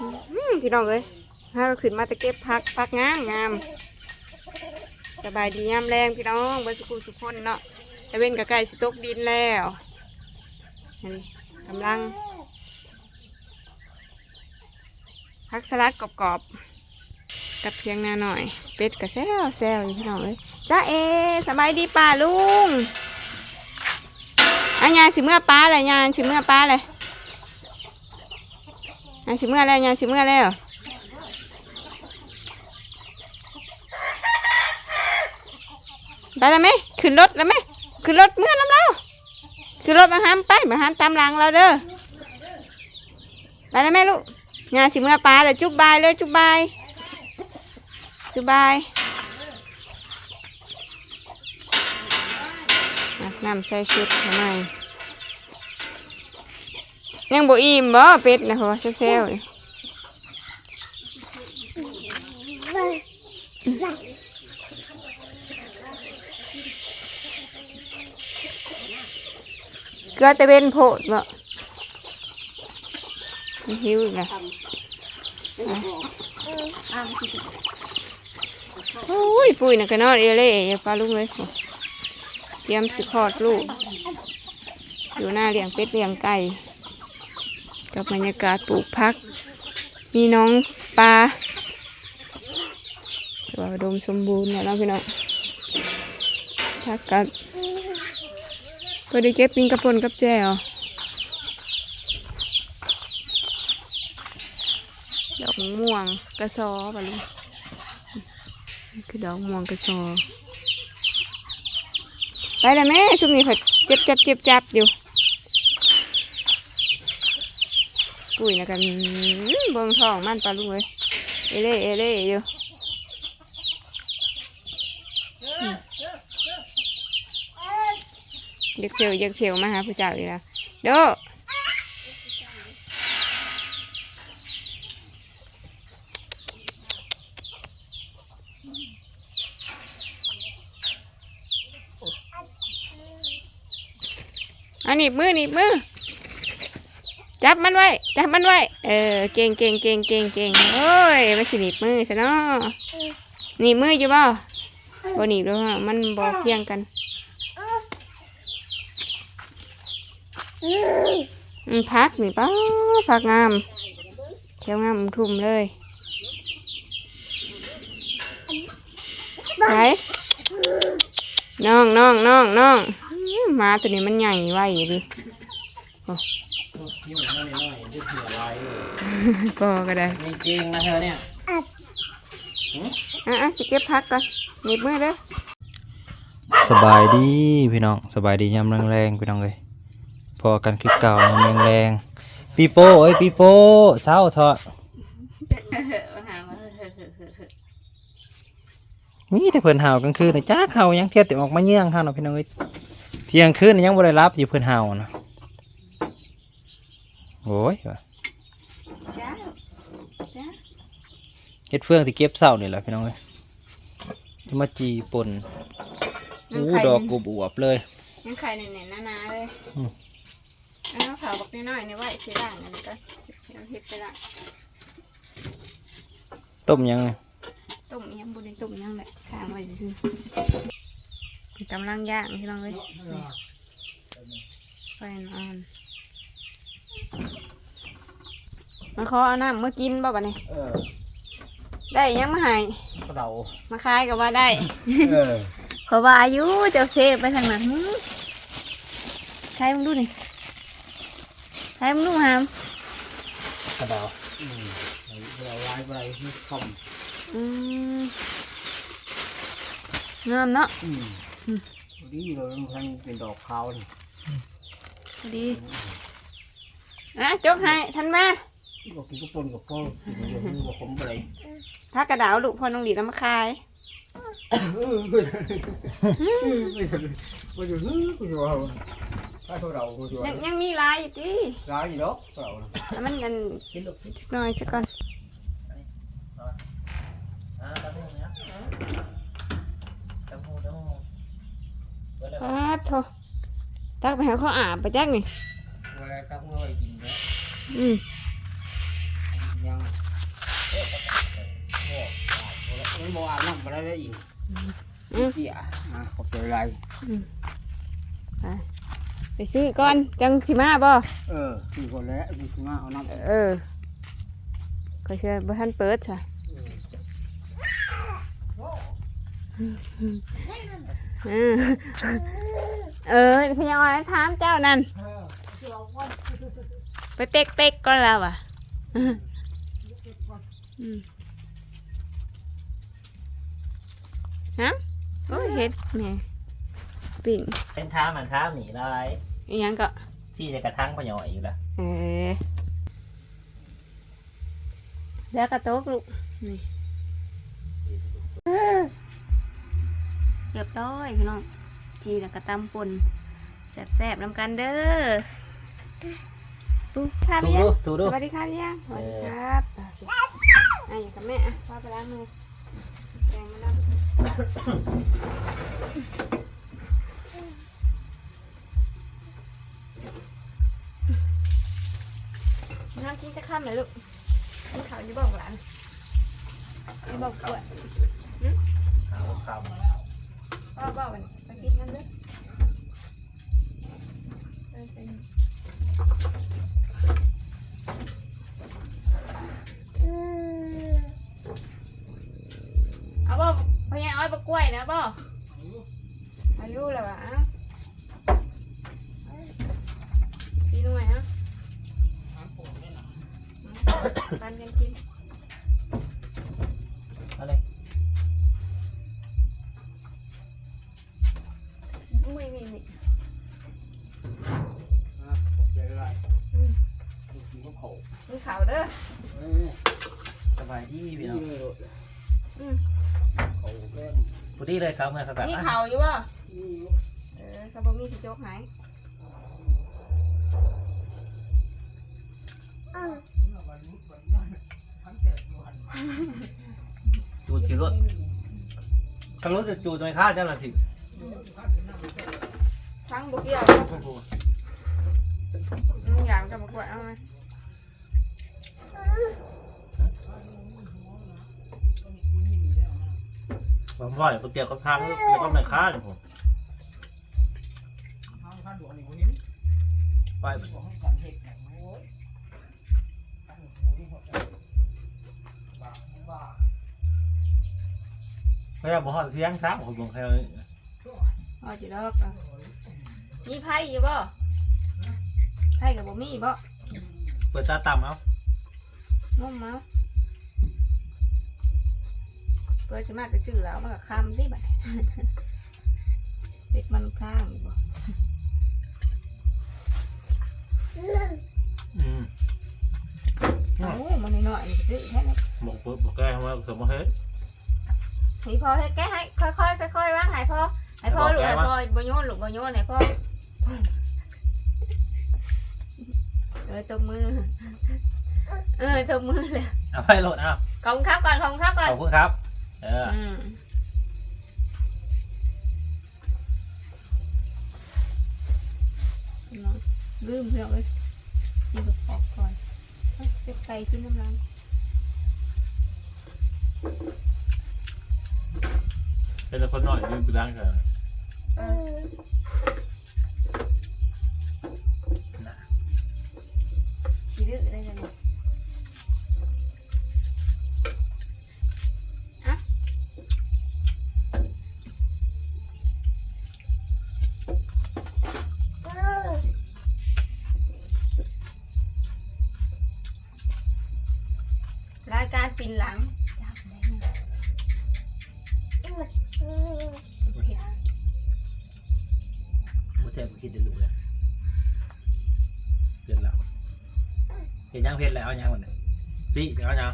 อืมพี่น้องเอ้ยถ้าเราขึ้นมาตะเก็บพักพักงามงามสบายดียามแรงพี่น้องเบนสุขุมสุขคนเนาะต่เวนกับไก่สตกดินแล้วนี่กำลังพักสลัดกรอบๆกับเพียงหนาหน่อย เป็ดกับแซวแซวอยู่พี่น้องเอ้ยจ้าเอสบายดีป่าลุงอันยาสิเมื่อป้าเลยยานสิเมื่อป้าเลย อันสิเมื่อแล้วยาสิเมื่อแล้วไปแล้วไหมขึ้นรถแล้วไหมขึ้นรถเมื่อน้ำเราขึ้นรถมาห้ามไปมาห้ามตามหลังเราเด้อไปแล้วไหมลูกงานสิเมื่อปลาเลยจุบบายเลยจุบบายจุบบายอะน้ำใส่ชุดทำไม ยังบ่อิ่มบ่เป็ดนะหัวเซลล์เกลือตะเวนโพดบ่หิวอีกแล้วโอ้ยปุ้ยนะก็นอนเอเล่อย่าปลาลุงเลยเตรียมสิคอดลูก อยู่หน้าเลี้ยงเป็ดเลี้ยงไก่ กับบรรยากาศปลูกพัก มีน้องปลาตัวดมสมบูรณ์เนี่ยเราะพี่น้องพักกันก็ได้เก็บปิงกระปนกับแจวดอกม่วงกระซอปะลุงคือดอกม่วงกระซอไปแล้วแม่ช่วงนี้ผัดเจ็บจับเจ็บจับอยู่ ปุ้ยนะกันเบิ่งท้องมันปลาลุงเลยเอเล่เอเล่อยู่ยักเขียวยักเขียวมาหาผู้เจ้าอีกแล้วโดอาหนีบมือนีบมือ จับมันไว้ จับมันไว้ เออ เก่งเก่งเก่งเก่งเก่งโอ้ยไม่ใช่หนีบมือซะเนาะหนีบมืออยู่บ่บ่หนีบแล้วมันบ่เพียงกันอืมพักนี่ป้าพักงามเขียวงามทุ่มเลยไหนน้องน้องน้องน้องอื้อหมาตัวนี้มันใหญ่ไวดิ นี่มันน้อยน้อยๆจะเถื่อไรก็ก็ได้ไม่จริงนะเธอเนี่ยอะอะสิเก็บพักก่อนหนีบมือเด้อสบายดีพี่น้องสบายดียามแรงๆพี่น้องเลยพอกันคลิปเก่ายามแรงๆปีโป้เอ้ยปีโป้เศร้าเถอะมีแต่เพิ่นเห่ากลางคืนน่ะจ้าเห่ายังเทียบแต่ออกมาเยี่ยงเห่าเนาะพี่น้องเอ้ยเที่ยงคืนน่ะยังบ่ได้รับอยู่เพิ่นเห่านะ โอ้ยว่ะจ้าจ้าเฮ็ดเฟืองที่เก็บเศร้านี่แหละพี่น้องเอ้ยจะมาจีปนอู้ดอกกบอวบเลยยังไข่เน่นๆหนาๆเลยอืมเอาเผาบักน้อยๆนี่ไว้สิล่างอันนี้ก็เอาเฮ็ดไปละต้มยังไงต้มยังบ่ได้ต้มยังแหละข้างไว้ซื่อๆกำลังย่างพี่น้องเอ้ยนี่ไฟนอน มาขอเอาน้ำมากินบ่บัดนี้ เออได้ยังมาให้กระเดามาขายก็ว่าได้ เออเพราะว่าอายุเจ้าเซฟไปทางนั้นหือใช้มึงดูนี่ใช้มึงดูหามกระเดาอืมเราไล่ไปที่คอมอืมงามเนาะอืมดีเลยมันเป็นดอกขาวนี่พอดี อะจกให้ทันมาบอกกินก็ปนกับพ่อกินเดียวนี่บอกผมอะไรถ้ากระดาวลูกพอน้องหลีดเอามาขายไม่ได้ไม่ได้ไม่ได้ไม่ได้เอาถ้าเท่าเราไม่ได้ยังยังมีหลายอยู่ดิร้ายอยู่แล้วเราแต่มันอันกินลูกสักหน่อยสักก่อนอ่าตะพูเนี่ยตะพูตะพูปาดโถตักไปหาข้าวอาบไปจักนี่ เวลาตะพูเรากินเนี่ยอืมยังเอ๊ะโอ้มันบอกอาบน้ำไปได้อีกอืมเสียอะขอบใจไรไปซื้อก่อนจังสิมาบ่เออคือคนแล้วมีคุณมาเอาน้ำเออก็เชื่อบ่ทันเปิดจ้ะเออเออพี่ยังว่าถามเจ้านั่น ไปเป๊กเป๊กๆก็แล้วอะอืมฮะโอ้ยเห็ดนี่ปิ่งเป็นท้ามันท้าหนีได้อีหยังก็ที่จะกระทั่งปะหน่อยอยู่ละเออแล้วกระโตกลูกนี่เรียบร้อยพี่น้องจีแล้วก็ตำป่นแซ่บๆนำกันเด้อ ปุ๊ค่ะถูพี่ดูยังถูสดูวัสดีค่ะพี่ยังสวัสดีครับโอเคอะอยู่กับแม่อะพ่อไปล้างมือแกงมาแล้วน้ำกินจะข้ามไหมลูกกินข้าวอยี่บอกหลานอยี่บอกกล้วยเอาคพ่อบอกมันสักกิน ไม่ม่ไม่อะขอบใจไรอืมกินข้าวโพดมีขาวเด้อเออสบายดีพี่นี่น้องเลยอืมเขาแก้มพอดีเลยครับเมื่อสักแบบมีอะขาวอยู่บ่นี่ เออสบมีสิโจกหาจูดขี่รถขับรถจะจูดโดยค่าเจ้าหน้าที่ ทั้งบุกเกี่ยวอืมอยากจะมากวดเอาไหมผมว่าเดี๋ยวก๋วยเตี๋ยวเขาทางแล้วก็ไม่ค่าเลยผมไปไม่อยากบอกว่าเสียงช้างผมบอกแค่อ๋อจีดอกอะ มีไพ่อยู่บ่ไพ่กับบ่มีบ่เปิดตาต่ำเอางมเอาเปิดจะมากก็ชื่อแล้วมันก็คำสิบัดเด็กมันข้างอยู่บ่อืมโอ้มันน้อยๆมันก็ดื้อแค่นั้นบอกปุ๊บบอกแกว่าสมมติเฮ้ยให้พอให้แกให้ค่อยๆค่อยๆว่างให้พอให้พอลูกให้พอบ่โยนลูกบ่โยนให้พอ ออตบมือ เออตบมือเลยเอาไปโหลดเอาขอบคุณครับก่อนขอบคุณครับก่อน ขอบคุณครับ เอออืมเนาะลืมเพื่อนเลยกินกับปอกก่อนเอ้ยเป็ดไก่กินน้ำร้อนเป็นแต่คนหน่อยยืนไปล้างกันเออ นหลังจับได้ไงเผ็ดโมเจ็บคิดเดี๋ยวรู้เลยเกินแล้วเห็นยังเพชรแล้วเอายังวันนี้สิเดี๋ยวเอายัง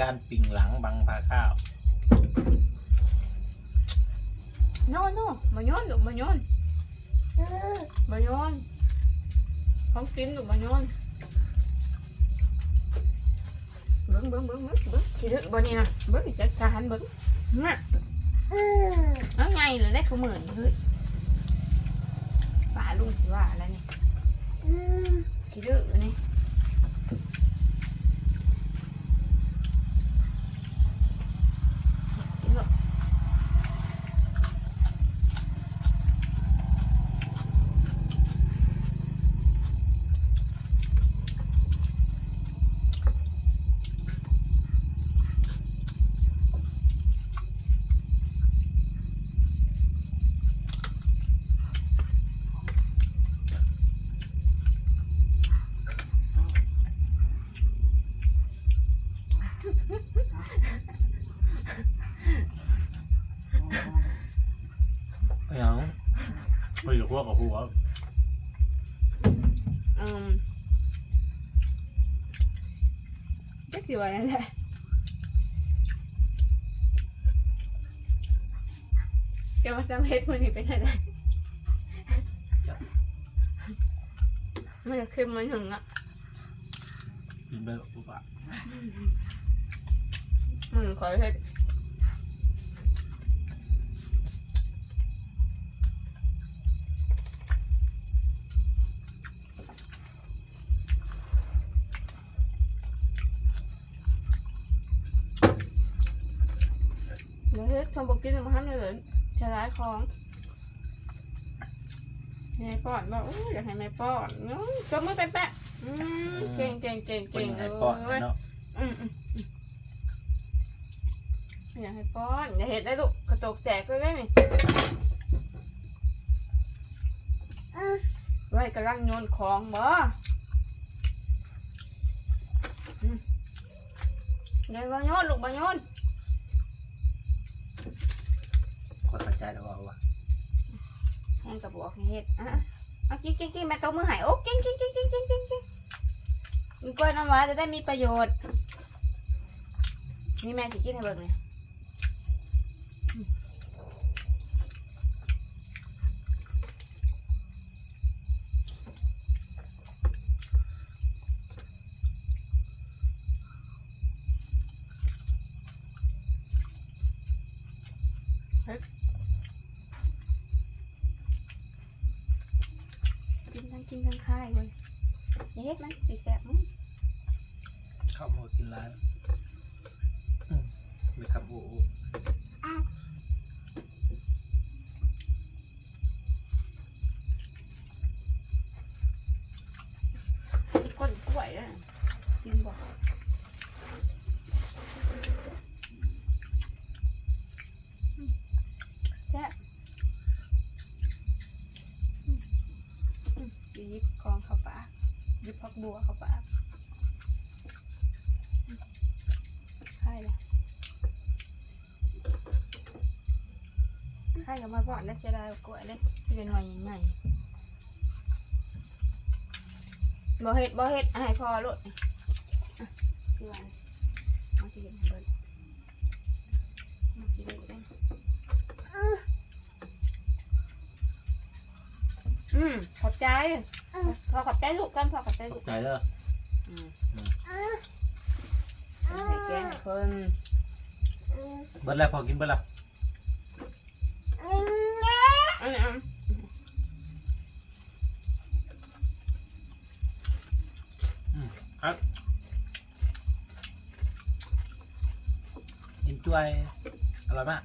การปิ่งหลังบังพาข้าวโน่โน่มาโยนลูกมาโยนมาโยนของกินลูกมาโยนเบิ้งเบิ้งเบิ้งเบิ้งเบิ้งขี้ดื้อบ่นี่นะเบิ้งจัดการเบิ้งน่ะเอาไงเลยได้ขมือนเฮ้ยป่าลุงสิว่าอะไรนี่ขี้ดื้อนี่กิน ไม่อยู่พวกกับหัวอืมจักสิว่าอะไรแหละเดี๋ยวมาจำเพชรมันนี่เป็นอะไรมันจะเค็มมันถึงอะกินไปปุ๊บอะอืมขอเพชรเดี๋ยวเฮ็ด ทำบอกกินมาห้ามเลยฉลาดของแม่ป้อนบอกอู้อยากให้แม่ป้อนอื้อจมมือแปะๆอืมเก่งเก่งเก่งเป็นเก่งยังเลไงยก่อนเนาะอืมอืมอืมอยากให้ป้อนอย่าเห็นได้ลูกกระจกแจกเลยได้นี่ไว้กำลังโยนของบ่อืมเดี๋ยวบ่โยนลูกบ่โยน ขอตัดใจแล้วว่าแห้งกระบอกให้เฮ็ดอะเอากิ้งกิ้งกิ้งแม่ตบมือใหายโอ้กิ้งกิ้งกิ้งกิ้งกิ้งกิ้งกิ้งกินกล้วยน้ำว้าจะได้มีประโยชน์ นี่แม่สิกินให้เบิ่งนี่กินทั้ง กินทั้งค่ายเลยอย่าเฮ็ดมันสีแสบมึงเข้าวหมากินร้านไมีคำโอ้ ก้นกล้วยเลยกินบ่อืมแซ่บอืมอืมหยิบกองเข้าปากหยิ บัวเข้าปากใช่เลยใช่กับมาบ่อนแล้วจะได้กล้วยเลยที่เป็นหน่วยใหญ่บ่เฮ็ดบ่เฮ็ดให้พอลดนี่อะคือว่าเอาสิเฮ็ดให้เบิ่งเอาสิเฮ็ดเบิ่งอืมขอบใจ พอขอบใจลูกกันพอขอบใจลูกใจเด้ออืมให้แกงให้เพิ่นเบิดแล้วพอกินเบิดแล้วอันนี้อะกินจ้วยอร่อยมาก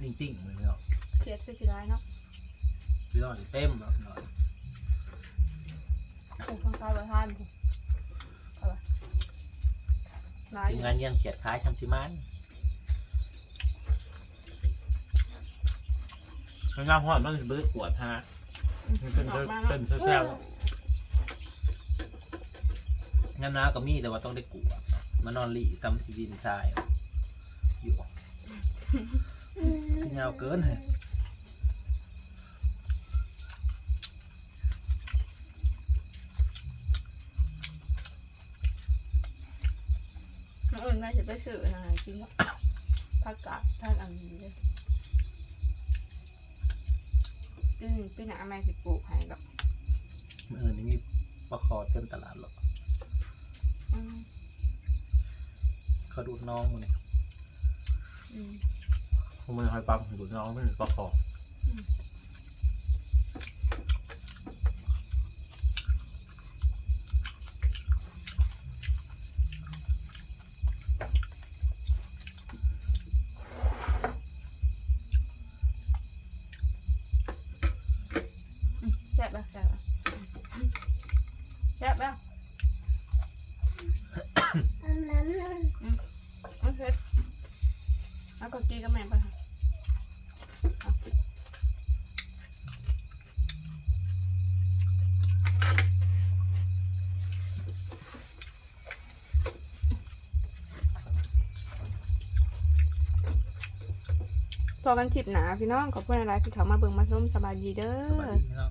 ชะงัดนิ่งๆเลยเนาะเครียดคือสิได้เนาะพี่น้องเต็มแล้วเนาะโอ้ฟังตายประทานกูเอาล่ะหลายอทีมยู่งานเยี่ยมเกียรติคล้ายทำชิมันมันงามหอดมันเบิดปวดฮะมันเป็นออกมาเป็นเนาะแซวๆงั้นนะก็มีแต่ว่าต้องได้กลัวมานอนหลีตำจีดินชายอยู่ เงาเกินเลยน้องอื่นแม่จะไปซื้อนะจริงๆผักกาดผักอันนี้เลยอืมปีหน้าแม่สิปลูกให้ดอกมันเออนี่มีปลาคอเต็มตลาดหรอกอืมเขาดูดน้องมันเนี่ย อืม เขาไม่หอยปั๊มดูดน้องไม่เป็นปลาคออมอืมแซ่บแล้วแซ่บแล้วแซ่บแล้วอืมโอเคแล้วก็กีกับแม่ไปค่ะ พอกันคลิปหนาพี่น้องขอบคุณอะไรที่เขามาเบิ่งมาชมสบายดีเด้อสบายดีพี่น้อง